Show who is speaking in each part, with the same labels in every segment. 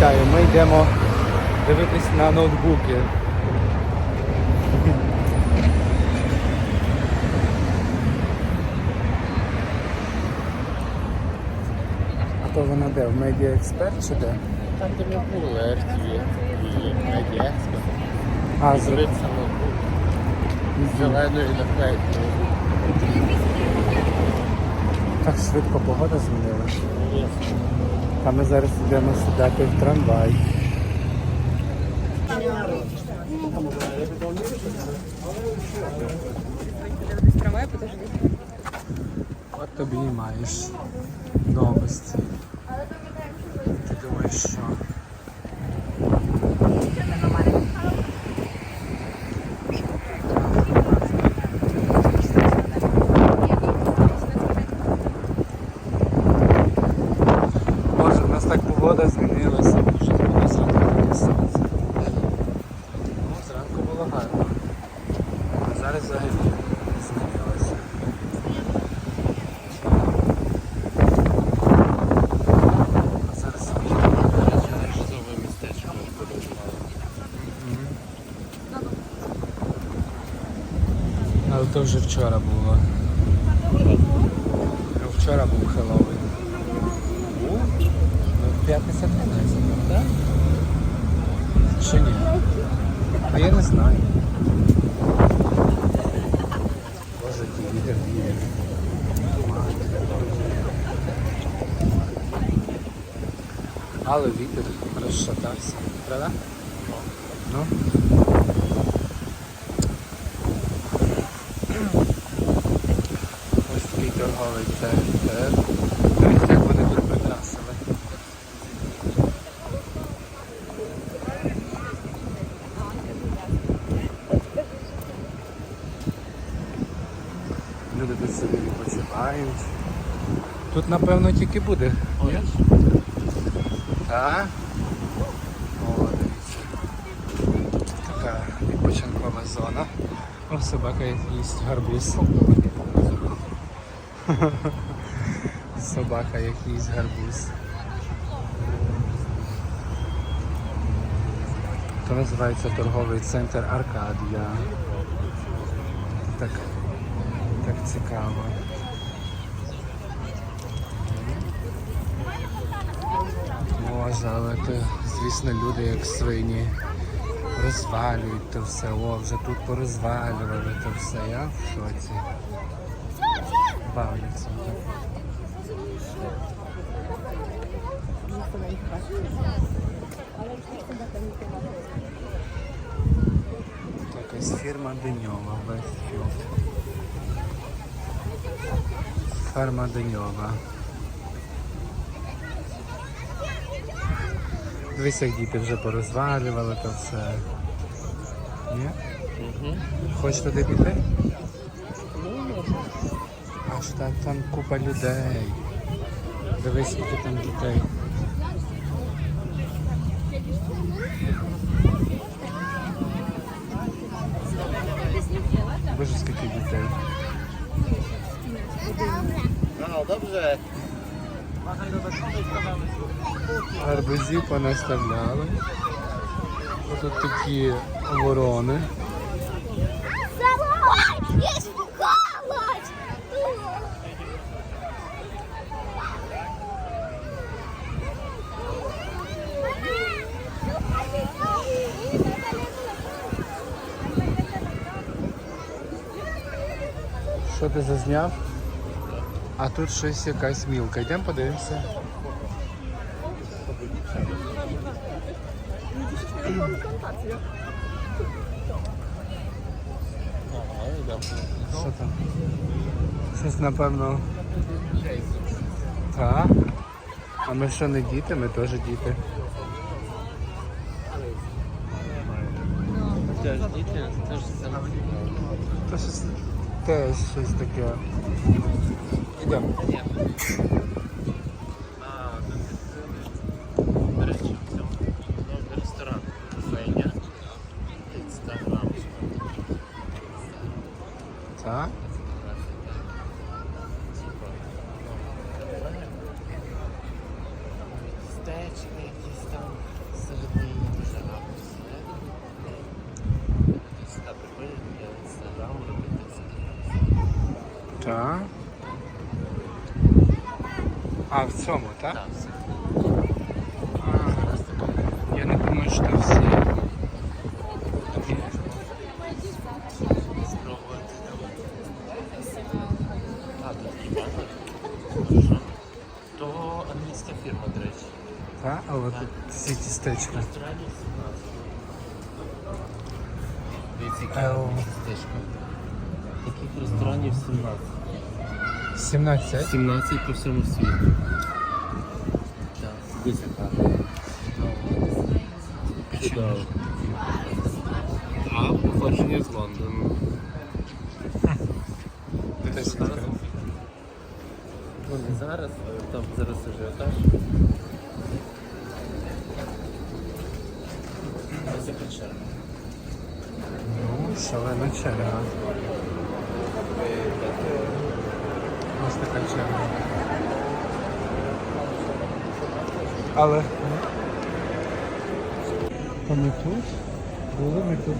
Speaker 1: Вітаю, ми йдемо дивитись на ноутбуки. А то вона де? В Media Expert чи де?
Speaker 2: Там, де ми були, RTV і.
Speaker 1: А, з...
Speaker 2: Дивиться ноутбук. З зеленою наклейкою.
Speaker 1: так швидко погода змінилася. А ми зараз йдемо сідати в трамвай.
Speaker 3: Трамвай, подожди.
Speaker 1: От тобі і маєш новості. Ти думаєш, що? Боже, у нас так погода змінилася, що було зранку сонце. Ну, зранку було гарно. А зараз взагалі змінилося. А зараз
Speaker 2: Житлове містечко.
Speaker 1: Але то вже вчора було. Вчора був Хеллоуін. П'ятниця 13, так? Чи ні? А я не знаю. Боже, який вітер віє. Але вітер розшатався, правда? Ну. Ось такий торговий центр. Дивіться, як вони тут прикрасили. Люди тут собі відпочивають. Тут напевно тільки буде.
Speaker 2: Ой,
Speaker 1: Так? О, дивіться. Така відпочинкова зона. О, собака їсть гарбуз. Собака як їсть гарбуз. То називається торговий центр Аркадія. Так, так цікаво. Але то, звісно, люди як свині розвалюють то все. О, вже тут порозвалювали то все. Я в шоці. Бавляться. Так, ось фірма Деньова, Вестфілд. Ферма Деньова. Дивись, як діти вже порозвалювали то все. Ні?
Speaker 2: Угу.
Speaker 1: Хочеш туди піти? Аж так там купа людей. Дивись, скільки там дітей. Боже, скільки дітей.
Speaker 2: No, dobrze.
Speaker 1: Гарбузів понаставляли. Тут такі ворони. Що ти зазняв? А тут щось якась мілка. Йдемо подивимося.
Speaker 2: Ага, йдемо.
Speaker 1: Що там? Щось напевно. Так. А ми що не діти? Ми теж діти.
Speaker 2: Теж діти, теж
Speaker 1: теж щось таке. Йдемо.
Speaker 2: А, до речі, в цьому новий ресторан. Феня. Інстаграм.
Speaker 1: Так?
Speaker 2: Стеч. Бачите, якісь там середині дуже гарно. Ось приходять для інстаграму робити це.
Speaker 1: Так. А, в цьому, так?
Speaker 2: Так, все. Зараз така
Speaker 1: я не думаю, що всі. Ні.
Speaker 2: спробувати там. А, тут і банер. Хорошо. То англійська фірма, до речі.
Speaker 1: Так, але тут
Speaker 2: 17. Дивіться, гарне тістечко. Таких ресторанів 17.
Speaker 1: 17.
Speaker 2: 17 по всьому світу. Так, дивіться так. Чудово. А походження з Лондону.
Speaker 1: Ти теж
Speaker 2: Зараз? Ну не зараз, там зараз ажіотаж. Черга.
Speaker 1: Ось така черга. Але. Ми тут? Були ми тут.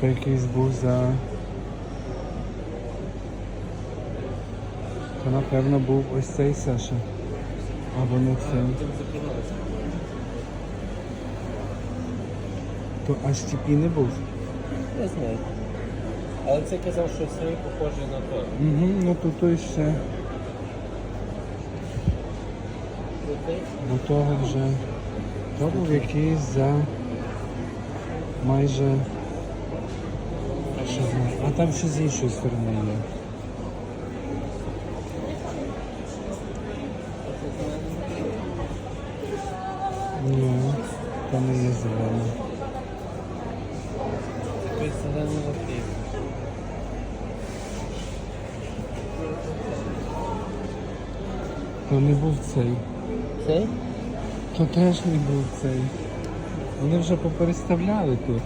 Speaker 2: Тут
Speaker 1: якийсь був за. То напевно був ось цей Саша. Або не цей. То аж тіпі не був.
Speaker 2: Не знаю. Але це казав, що все похоже на то.
Speaker 1: Угу, ну то той ще. До того вже. То був якийсь за майже. Що знаю. А там ще з іншої сторони є. Ні, то не є зелений.
Speaker 2: Такий зелений лапів.
Speaker 1: То не був цей.
Speaker 2: Цей?
Speaker 1: То теж не був цей. Вони вже попереставляли тут.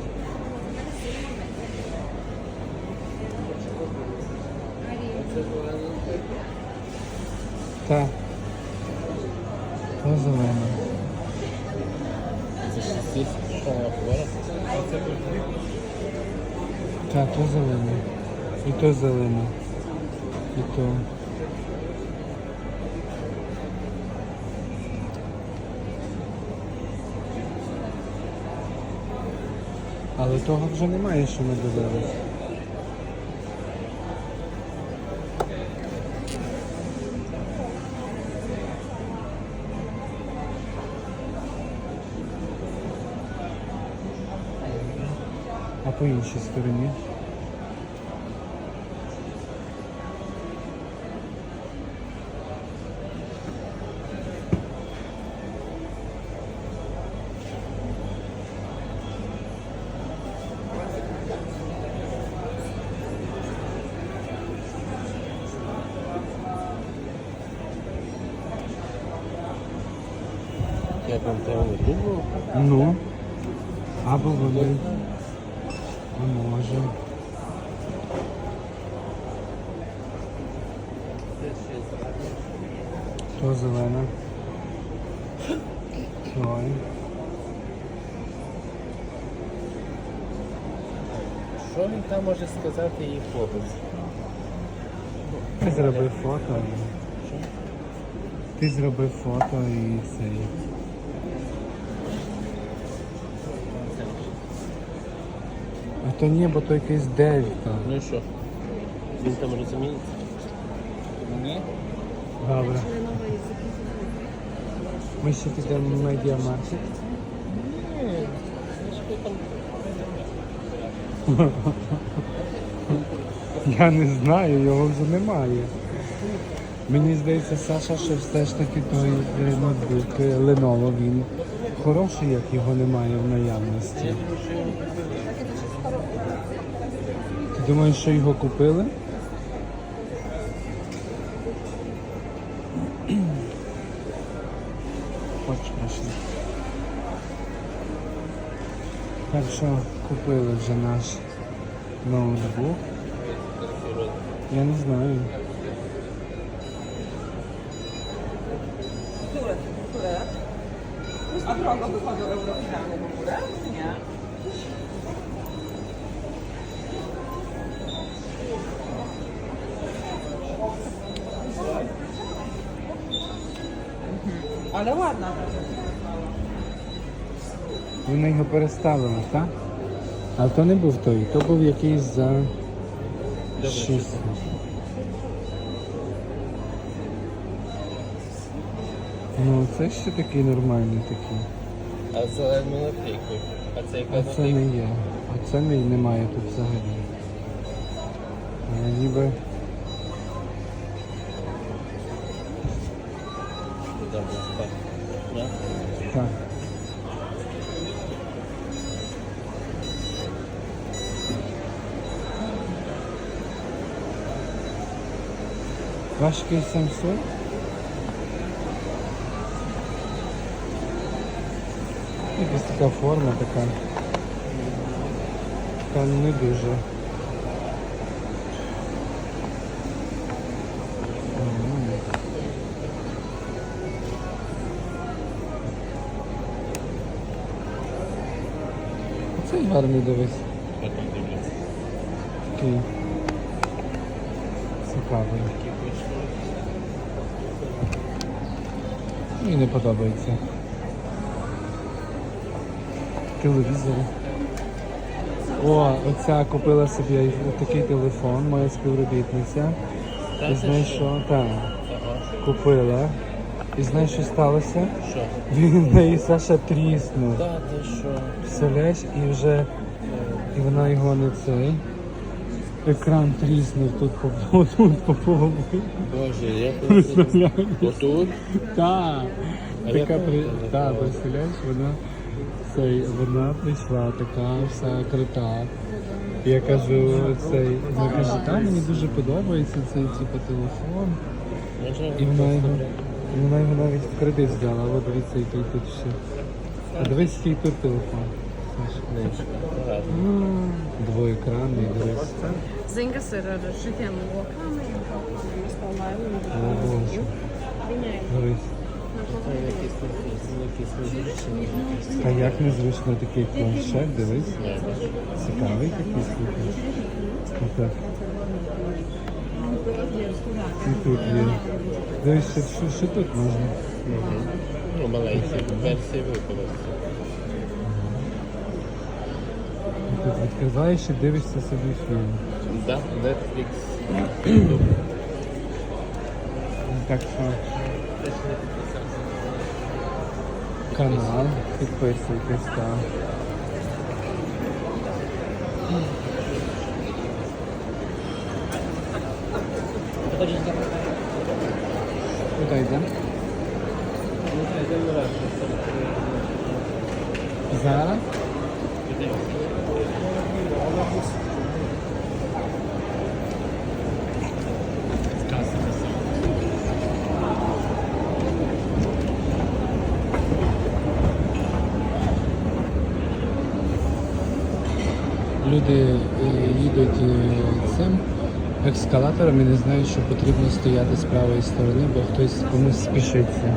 Speaker 2: Це зелений лапів.
Speaker 1: Так. То зелена.
Speaker 2: За 6 тисяч. Що вона говорить? Це
Speaker 1: Так, то зелене. І то зелене. І то. Але того вже немає, що ми дивилися. По іншій стороні.
Speaker 2: Як вам певно було?
Speaker 1: Ну. Або вони. А може.
Speaker 2: Це ще зелений.
Speaker 1: То зелена. Ой.
Speaker 2: Що він там може сказати їй хлопець?
Speaker 1: Ти зробив фото.
Speaker 2: Що?
Speaker 1: Ти зробив фото і цей. А то ні, бо то якийсь дельта.
Speaker 2: Ну і що? Він там розуміється? Ні.
Speaker 1: Добре. Ми ще підемо в медіамаркет. Я не знаю, його вже немає. Мені здається, Саша, що все ж таки той е, ноутбук е, Lenovo, він хороший, як його немає в наявності. Ти думаєш, що його купили? Хочеш машину. Так що купили вже наш ноутбук. Я не знаю.
Speaker 3: A drogo wychodzą Europejczyków w ogóle? Nie. Ale ładna.
Speaker 1: Вони його переставили, так? А то не був той, то був якийсь за 6. Ну, це ще такий нормальний такий.
Speaker 2: А зелену наклейку. А це яка
Speaker 1: А це не є. А це не, немає тут взагалі. Ніби
Speaker 2: так.
Speaker 1: Важкий Samsung. Якась така форма така. Така не дуже. Гарний дивись. Такий цікавий. Мені не подобається. Телевізори. О, оця купила собі такий телефон, моя співробітниця. Знаєш що? Так, купила. І знаєш, що сталося?
Speaker 2: Що?
Speaker 1: Він в неї Саша тріснув.
Speaker 2: Да, ти що?
Speaker 1: Представляєш, і вже і вона його не цей. Екран тріснув тут по тут по поводу.
Speaker 2: Боже, я
Speaker 1: Представляєш?
Speaker 2: Отут?
Speaker 1: Так. Така при... та,
Speaker 2: не
Speaker 1: представляєш, вона цей, вона прийшла така вся крута. Я кажу, цей, вона каже, та мені дуже подобається цей типу, телефон. І вона його, і вона його навіть в кредит взяла. От дивіться, який тут ще. А дивись, який тут телефон. М, Двоєкранний, дивись.
Speaker 3: Зенька сира розшитим локами.
Speaker 1: О, Боже. Дивись. А як незвично такий планшет, дивись. Цікавий такий слухай. Отак. І тут є. Дивись, що, що, тут можна?
Speaker 2: Ну, маленькі версії випалися.
Speaker 1: Тут відкриваєш і дивишся собі фільм.
Speaker 2: Да, Netflix.
Speaker 1: Так що канал, підписуйтесь там. Куди йдемо? Зараз? Люди е, їдуть е, цим ескалатором і не знають, що потрібно стояти з правої сторони, бо хтось комусь спішиться.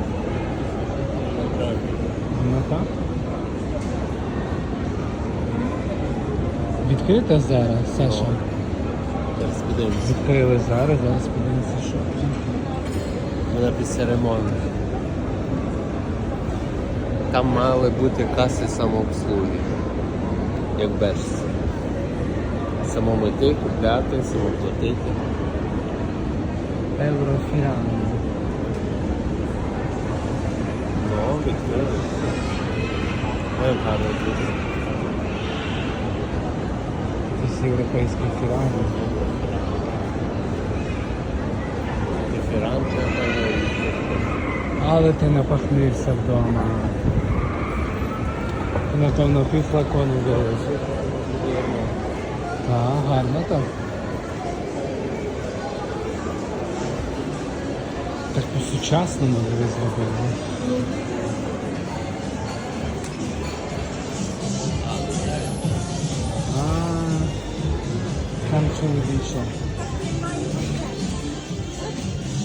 Speaker 1: Так. Відкрита зараз, Саша.
Speaker 2: Зараз подивимося.
Speaker 1: Відкрили зараз, зараз подивимося, що.
Speaker 2: Вона після ремонту. Там мали бути каси самообслуги. Як Бершці. Самому йти, купляти, самоплатити.
Speaker 1: Еврофіан.
Speaker 2: Ну, відкрили. Ой, гарно дуже.
Speaker 1: Це європейський фіран.
Speaker 2: Дифіранти,
Speaker 1: Але ти напахнився вдома. Ти, Напевно, пів флакону вилив. Так, гарно так. Так по-сучасному ви зробили. А, там чоловічок.